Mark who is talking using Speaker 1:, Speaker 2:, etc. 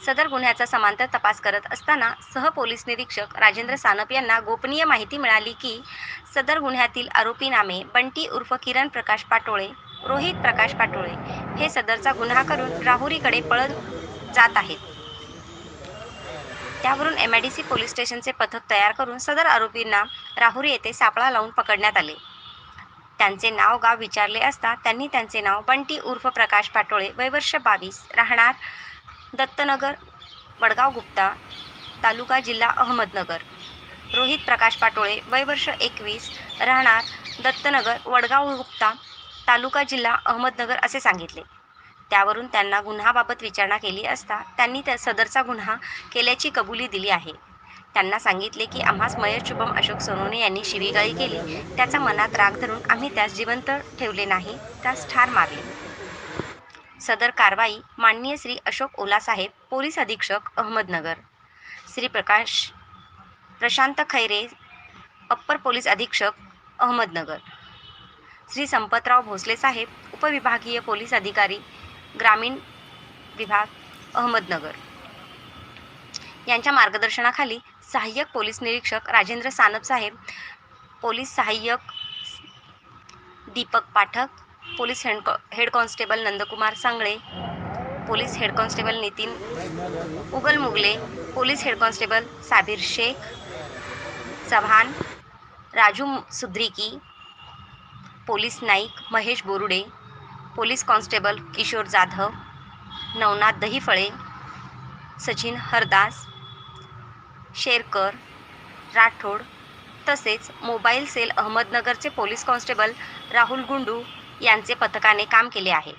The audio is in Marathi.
Speaker 1: सदर गुन्ह्याचा समांतर तपास करत असताना सहपोलीस निरीक्षक राजेंद्र सानप यांना गोपनीय माहिती मिळाली की सदर गुन्ह्यातील आरोपी नामे बंटी उर्फ किरण प्रकाश पाटोळे रोहित प्रकाश पाटोळे हे सदरचा गुन्हा करून राहुरीकडे पळत जात आहेत. त्यावरून M I D C police स्टेशनचे पथक तयार करून सदर आरोपींना राहुरी येथे सापळा लावून पकडण्यात आले. त्यांचे नाव गाव विचारले असता त्यांनी त्यांचे नाव बंटी उर्फ प्रकाश पाटोळे वैवर्ष बावीस राहणार दत्तनगर वडगाव गुप्ता तालुका जिल्हा अहमदनगर. रोहित प्रकाश पाटोळे वयवर्ष एकवीस राहणार दत्तनगर वडगाव गुप्ता तालुका जिल्हा अहमदनगर असे सांगितले. त्यावरून त्यांना गुन्हाबाबत विचारणा केली असता त्यांनी त्या सदरचा गुन्हा केल्याची कबुली दिली आहे. त्यांना सांगितले की आम्हास मयत शुभम अशोक सोनोने यांनी शिवीगाळी केली. त्याचा मनात राग धरून आम्ही त्यास जिवंत ठेवले नाही त्यास ठार मारले. सदर कारवाई माननीय श्री अशोक ओलासाहेब पोलीस अधीक्षक अहमदनगर. श्री प्रकाश प्रशांत खैरे अप्पर पोलीस अधीक्षक अहमदनगर. श्री संपतराव भोसले साहेब उपविभागीय पोलीस अधिकारी ग्रामीण विभाग अहमदनगर. यांच्या मार्गदर्शनाखाली सहाय्यक पोलीस निरीक्षक राजेंद्र सानप साहेब पोलीस सहाय्यक Deepak Pathak police head head constable Nandkumar Sangle police head constable Nitin Ugal Mugle police head constable Sabir Shaikh Chavan Raju Sudriki police naik Mahesh Borude police constable Kishor Jadhav Navnath Dahiphale Sachin Hardas Sherkar Rathod तसेच मोबाईल सेल अहमदनगरचे पोलीस कॉन्स्टेबल राहुल गुंडू यांचे पथकाने काम केले आहे.